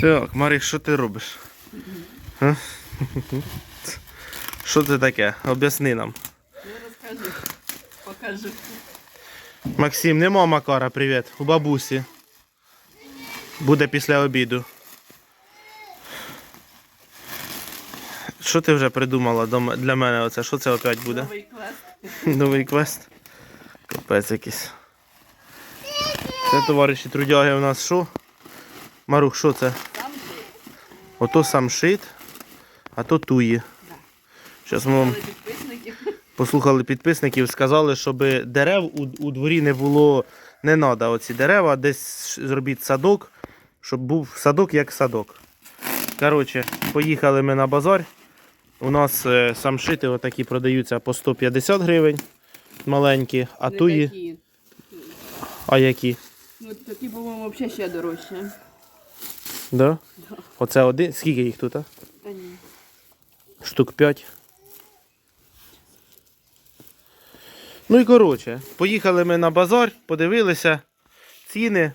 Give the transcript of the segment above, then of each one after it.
Так, Марі, що ти робиш? А? Що це таке? Об'ясни нам. Ну розкажи, покажи. Максим, нема Макара, привіт. У бабусі. Буде після обіду. Що ти вже придумала для мене оце? Що це опять буде? Новий квест. Новий квест. Капець якийсь. Це товариші трудяги у нас що? Марух, що це? Ото самшит, а то туї. Зараз ми вам послухали підписників, сказали, щоб дерев у, у дворі не було, не треба оці дерева, десь зробіть садок, щоб був садок як садок. Коротше, поїхали ми на базар. У нас е, самшити отакі продаються по 150 гривень маленькі, а туї, а які? Ну такі, по-моєму, взагалі ще дорожче. Да? Оце один. Скільки їх тут? А? Та ні. Штук 5. Ну і коротше, поїхали ми на базар, подивилися ціни.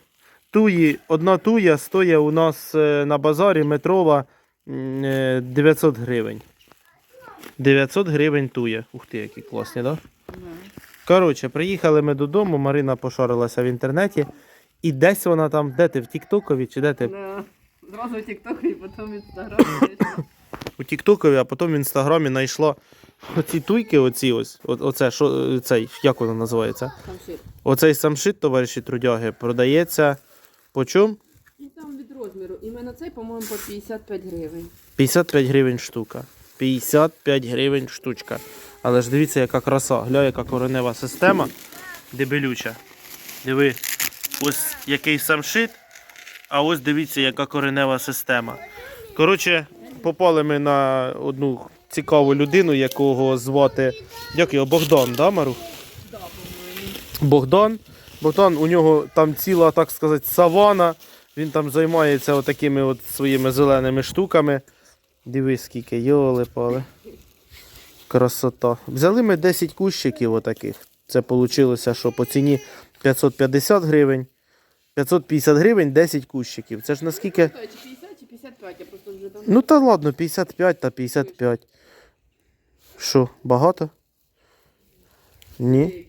Туї, одна туя стоїть у нас е, на базарі метрова е, 900 гривень. 900 гривень туя. Ух ти, які класні, так? Да? Да. Коротше, приїхали ми додому, Марина пошарилася в інтернеті. І десь вона там, де ти в Тіктокові чи де ти? Зразу в TikTok і потім в Instagram. у Тіктокові, а потім в інстаграмі знайшла оці туйки, оці ось, о- оце, що, цей, як воно називається? Ще. Оцей самшит, товариші трудяги, продається по чому? І там від розміру. Іменно цей, по-моєму, по 55 гривень. 55 гривень штука. 55 гривень штучка. Але ж дивіться, яка краса. Гля, яка коренева система. Дебелюча. Диви, ось який самшит, а ось дивіться, яка коренева система. Коротше, попали ми на одну цікаву людину, якого звати. Як його? Богдан, да, Мару? Богдан. Богдан, у нього там ціла, так сказати, савана. Він там займається отакими от своїми зеленими штуками. Дивись, скільки йоли пали. Красота. Взяли ми 10 кущиків отаких. Це вийшло, що по ціні 550 гривень. 550 гривень 10 кущиків. Це ж наскільки. Чи 50, чи 55, я просто вже давно. Ну та ладно, 55 та 55. Що, багато? Ні.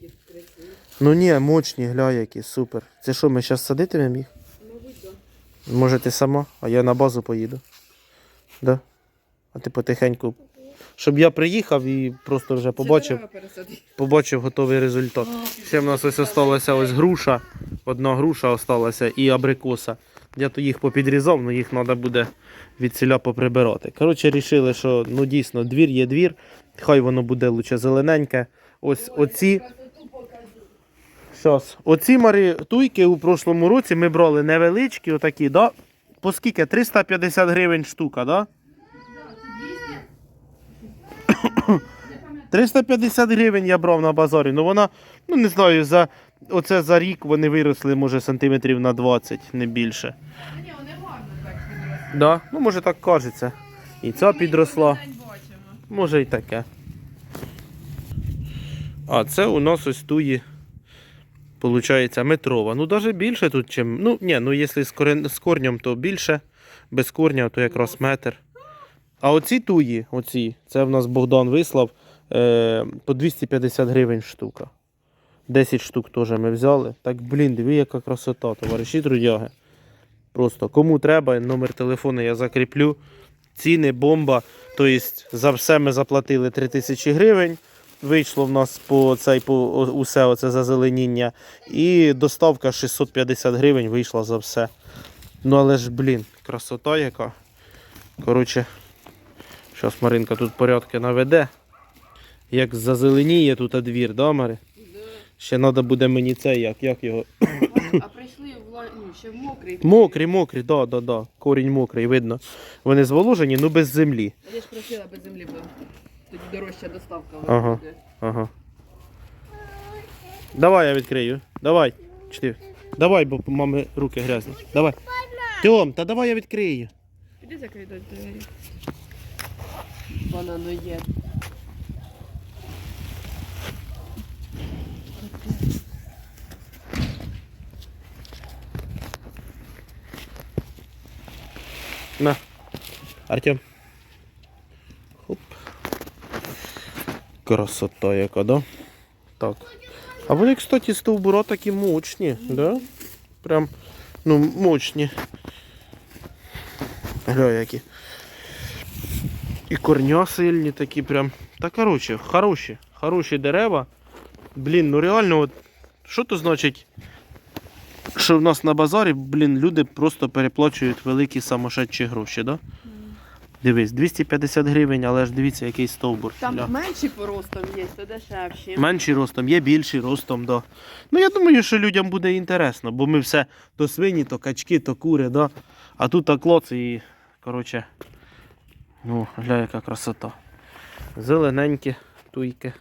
Ну ні, мощні, гля які, супер. Це що, ми зараз садитимемо їх? Мабуть, так. Може ти сама, а я на базу поїду. Да? А ти потихеньку. Щоб я приїхав і просто вже побачив, побачив готовий результат. Ще в нас ось осталася ось груша. Одна груша осталася і абрикоса. Я то їх попідрізав, але їх треба буде від селя поприбирати. Коротше, рішили, що ну дійсно двір є двір, хай воно буде лучше зелененьке. Ось оці. Щас. Оці марітуйки у прошлому році ми брали невеличкі, отакі, да? По скільки? 350 гривень штука, да? 350 гривень я брав на базарі. Ну вона, ну не знаю, за оце за рік вони виросли, може, сантиметрів на 20, не більше. Ні, вони гарно так підросли. Ну, може так кажеться. І ця підросла. Може і таке. А це у нас ось туї, виходить, метрова. Ну, навіть більше тут, чим. Ну, ні, ну якщо з корнем, то більше. Без корня, то якраз метр. А оці туї, оці, це в нас Богдан вислав е, по 250 гривень штука. 10 штук теж ми взяли. Так, блін, диви, яка красота, товариші трудяги. Просто кому треба, номер телефону я закріплю. Ціни, бомба. Тобто за все ми заплатили 3000 гривень. Вийшло в нас по цей по усе оце зазеленіння. І доставка 650 гривень вийшла за все. Ну але ж, блін, красота яка. Коротше, зараз Маринка тут порядки наведе. Як зазеленіє тут двір, да, Мари? Да. Ще треба буде мені це, як, як його. А прийшли в ла- ну, ще в мокрий. Мокрі, мокрі, да, да, да. Корінь мокрий, видно. Вони зволожені, ну без землі. Я ж просила без землі, бо тоді дорожча доставка. Ага. буде. Ага. Давай я відкрию. Давай. Чти. Давай, бо мами руки грязні. Давай. Тьом, та давай я відкрию. Піди закрий до двері. Банану є. На. Артем. Хоп. Красота яка, да? Так. А вони, кстати, стовбура такі мощні, да? Прям, ну, мощні. Гля, які. І корня сильні такі прям. Та коротше, хороші, хороші дерева. Блін, ну реально, от, що то значить, що в нас на базарі, блін, люди просто переплачують великі самошедші гроші, да? Дивись, 250 гривень, але ж дивіться, який стовбур. Там Ля. менші по ростам є, то дешевші. Менший ростом, є більший ростом, да. Ну я думаю, що людям буде інтересно, бо ми все то свині, то качки, то кури, да. А тут так клоц і, коротше, ну, гля, яка красота. Зелененькі туйки.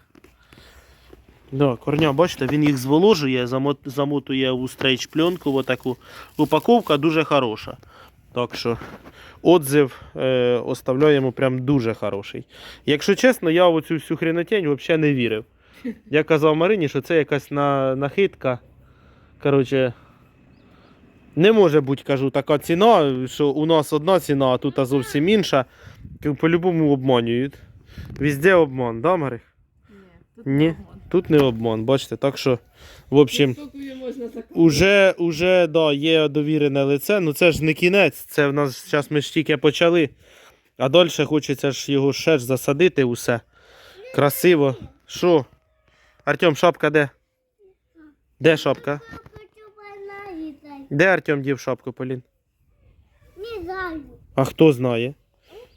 Да, корня, бачите, він їх зволожує, замотує у стрейч пленку, отаку. Упаковка дуже хороша. Так що отзив е, оставляємо прям дуже хороший. Якщо чесно, я в цю всю хренотень взагалі не вірив. Я казав Марині, що це якась на, нахитка. Коротше, не може бути, кажу, така ціна, що у нас одна ціна, а тут зовсім інша. По-любому обманюють. Везде обман, да, Марих? тут Ні. Тут не обман, бачите, так що, в общем, уже, уже да, є довірене лице, ну це ж не кінець, це в нас зараз ми ж тільки почали. А далі хочеться ж його ще ж засадити усе. Красиво. Що? Артем, шапка де? Де шапка? Де Артем дів шапку, Полін? Не знаю. А хто знає?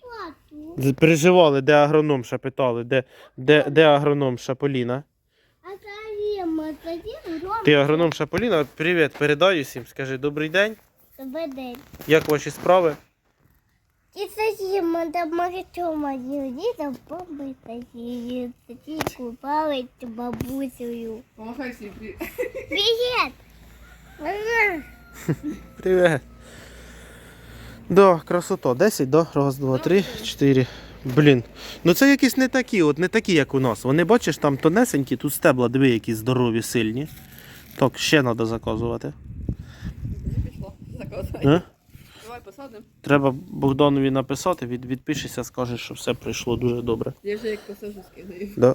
Плату. Переживали, де агрономша питали, де, де, де агрономша Поліна? Ти агрономша Поліна, привіт, передаю всім. Скажи добрий день. Ведень. Як ваші справи? І сосіма та магачома діда бомби тоді. Тоді купали бабусею. Привіт. Привіт! Привет. Да, красота. 10, да? Раз, два, три, чотири. Блін. Ну це якісь не такі, от не такі, як у нас. Вони бачиш, там тонесенькі, тут стебла, диви, які здорові, сильні. Так, ще треба заказувати. Пішло. Заказай. Давай посадимо. Треба Богданові написати, від, відпишешся, скажеш, що все пройшло дуже добре. Я вже як посажу скидаю. Да.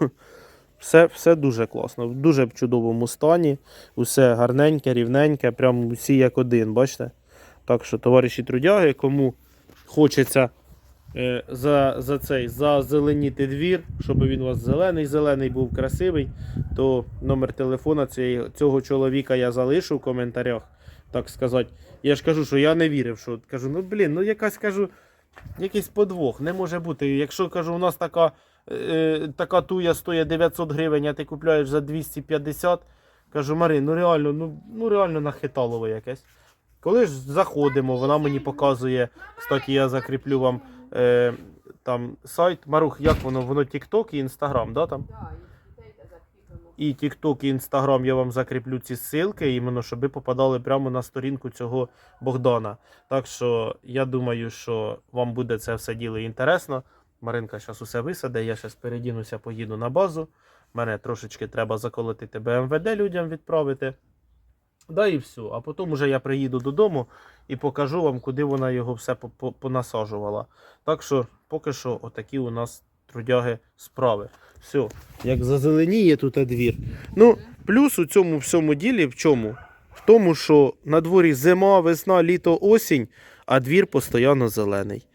Все, все дуже класно, в дуже чудовому стані, усе гарненьке, рівненьке, прям всі як один, бачите? Так що, товариші трудяги, кому хочеться е, за, за цей зазеленіти двір, щоб він у вас зелений, зелений був красивий, то номер телефона цієї, цього чоловіка я залишу в коментарях, так сказати. Я ж кажу, що я не вірив, що кажу, ну блін, ну якась кажу, якийсь подвох, не може бути. Якщо кажу, у нас така е, така туя стоїть 900 гривень, а ти купляєш за 250. Кажу, Марин, ну реально, ну, ну реально нахиталово якесь. Коли ж заходимо, вона мені показує, кстати, я закріплю вам е, там сайт. Марух, як воно? Воно TikTok і Instagram, да, там? І TikTok, і Instagram я вам закріплю ці ссылки, іменно, щоб ви попадали прямо на сторінку цього Богдана. Так що я думаю, що вам буде це все діло інтересно. Маринка зараз усе висаде, я зараз передінуся, поїду на базу. Мене трошечки треба заколотити БМВД людям відправити. Да і все. А потім уже я приїду додому і покажу вам, куди вона його все по- по- понасаджувала. Так що поки що отакі у нас трудяги справи. Все, як зазеленіє тут двір. Ну, плюс у цьому всьому ділі в чому? В тому, що на дворі зима, весна, літо, осінь, а двір постійно зелений.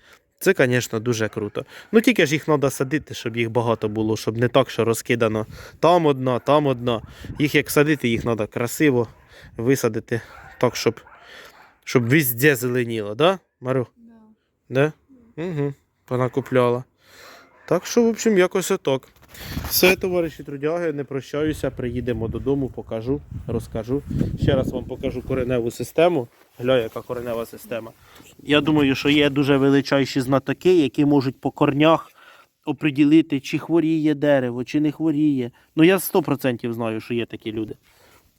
Це, звісно, дуже круто. Ну тільки ж їх треба садити, щоб їх багато було, щоб не так, що розкидано там одна, там одна. Їх як садити, їх треба красиво висадити, так, щоб, щоб везде зеленіло, да, Мару? Да. Да? Угу. Вона купляла. Так що, в общем, якось отак. Все, товариші трудяги, не прощаюся, приїдемо додому, покажу, розкажу. Ще раз вам покажу кореневу систему. Гля, яка коренева система. Я думаю, що є дуже величайші знатоки, які можуть по корнях оприділити, чи хворіє дерево, чи не хворіє. Ну я 100% знаю, що є такі люди.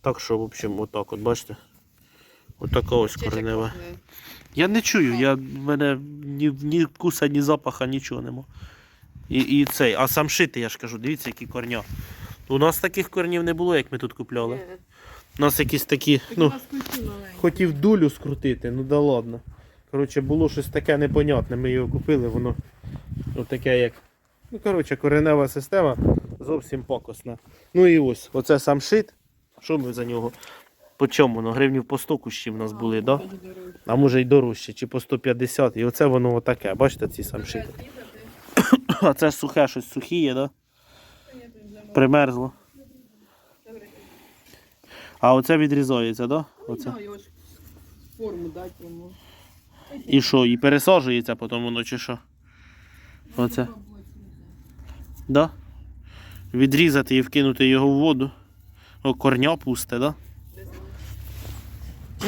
Так що, в общем, отак, от бачите. Отака ось коренева. Я не чую, я, в мене ні, ні вкуса, ні запаха, нічого нема. І, і цей, а сам шити, я ж кажу, дивіться, які корня. У нас таких корнів не було, як ми тут купляли. У нас якісь такі, ну, у хотів дулю скрутити, ну да ладно. Коротше, було щось таке непонятне. Ми його купили, воно таке як. Ну, коротше, коренева система зовсім покосна. Ну і ось, оце сам шит. Що ми за нього? По чому? Ну, гривнів по 100 кущі в нас були, так? Да? А може й дорожче, чи по 150. І оце воно отаке. Бачите, ці сам шит. Різати. А це сухе, щось сухіє, да? Примерзло. А оце відрізається, да? Оце. форму дати йому. І що, і пересаджується потім воно чи що? Оце. Да? Відрізати і вкинути його в воду. О, корня пусте, да?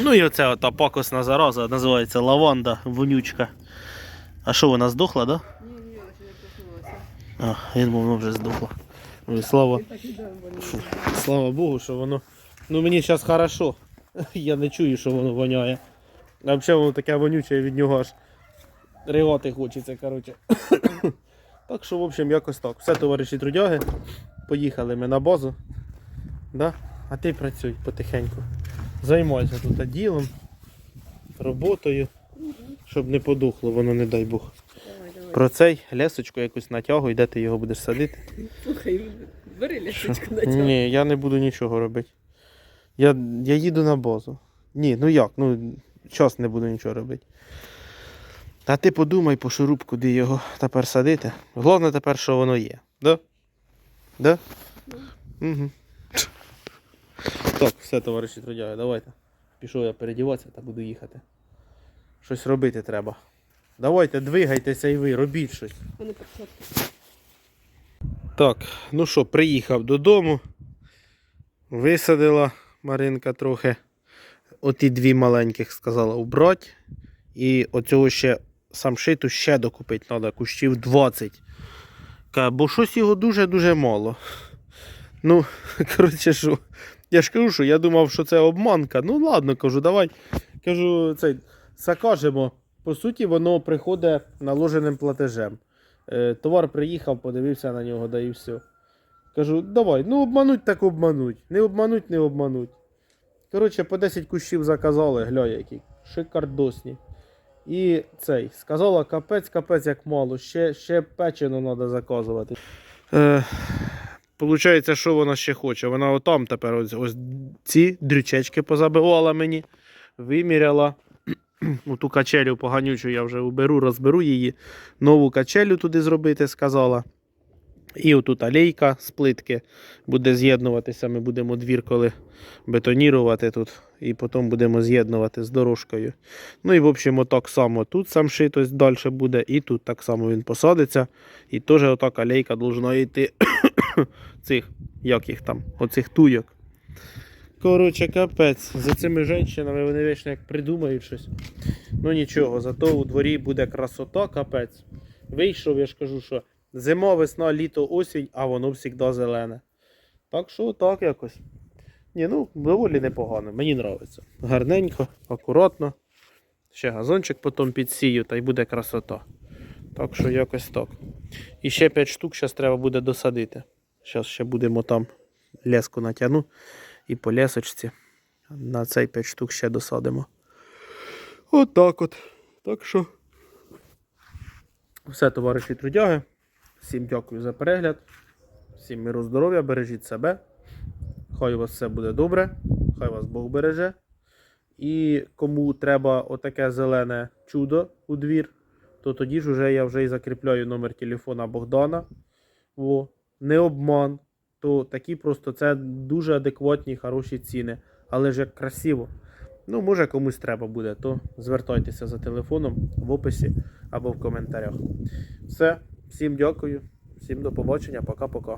Ну і оце ота пакосна зараза, називається лаванда вонючка. А що, вона здохла, да? Ні, ні, вона ще не проснулася. А, я думав, воно вже здохло. Ой, слава. Слава Богу, що воно. Ну мені зараз хорошо. Я не чую, що воно воняє. А взагалі воно таке вонюче від нього аж ривати хочеться, коротше. так що, в общем, якось так. Все, товариші трудяги. Поїхали ми на базу. Да? А ти працюй потихеньку. Займайся тут ділом, роботою, щоб не подухло, воно не дай Бог. Про цей лесочку якусь натягуй, де ти його будеш садити. Слухай, бери лісочку на цьому. Ні, я не буду нічого робити. Я, я їду на базу. Ні, ну як? Ну, час не буду нічого робити. А ти подумай по шуруп, куди його тепер садити. Головне тепер, що воно є. Да? Да? Угу. Так, все, товариші трудяги, давайте. Пішов я передіватися та буду їхати. Щось робити треба. Давайте, двигайтеся і ви, робіть щось. Вони. Так, ну що, приїхав додому. Висадила Маринка трохи. Оті дві маленьких сказала убрати. І оцього ще самшиту ще докупити треба, кущів 20. Бо щось його дуже-дуже мало. Ну, коротше, що, я ж кажу, що я думав, що це обманка. Ну ладно, кажу, давай. Кажу, цей, закажемо. По суті, воно приходить наложеним платежем. Е, товар приїхав, подивився на нього, да і все. Кажу, давай, ну обмануть так обмануть. Не обмануть, не обмануть. Коротше, по 10 кущів заказали, гля які. Шикардосні. І цей, сказала, капець, капець, як мало, ще, ще печену треба заказувати. Е, Получається, що вона ще хоче? Вона отам тепер ось, ось ці дрючечки позабивала мені, виміряла. У ту качелю поганючу я вже уберу, розберу її. Нову качелю туди зробити, сказала. І отут алейка з плитки буде з'єднуватися. Ми будемо двір коли бетонірувати тут. І потім будемо з'єднувати з дорожкою. Ну і в общем, отак само тут сам шит ось далі буде, і тут так само він посадиться. І теж отак алейка должна йти цих, як їх там, оцих туйок. Коротше, капець. За цими жінками вони вічно як придумають щось. Ну нічого, зато у дворі буде красота, капець. Вийшов, я ж кажу, що зима, весна, літо, осінь, а воно завжди зелене. Так що так якось. Ні, ну, доволі непогано, мені подобається. Гарненько, акуратно. Ще газончик потім підсію, та й буде красота. Так що якось так. І ще 5 штук зараз треба буде досадити. Зараз ще будемо там леску натягну і по лесочці. На цей 5 штук ще досадимо. От так от. Так що. Все, товариші трудяги. Всім дякую за перегляд. Всім миру здоров'я, бережіть себе. Хай у вас все буде добре, хай вас Бог береже. І кому треба отаке зелене чудо у двір, то тоді ж уже я вже і закріпляю номер телефона Богдана. Во. Не обман. То такі просто це дуже адекватні, хороші ціни. Але ж як красиво. Ну, може комусь треба буде, то звертайтеся за телефоном в описі або в коментарях. Все, всім дякую, всім до побачення, пока-пока.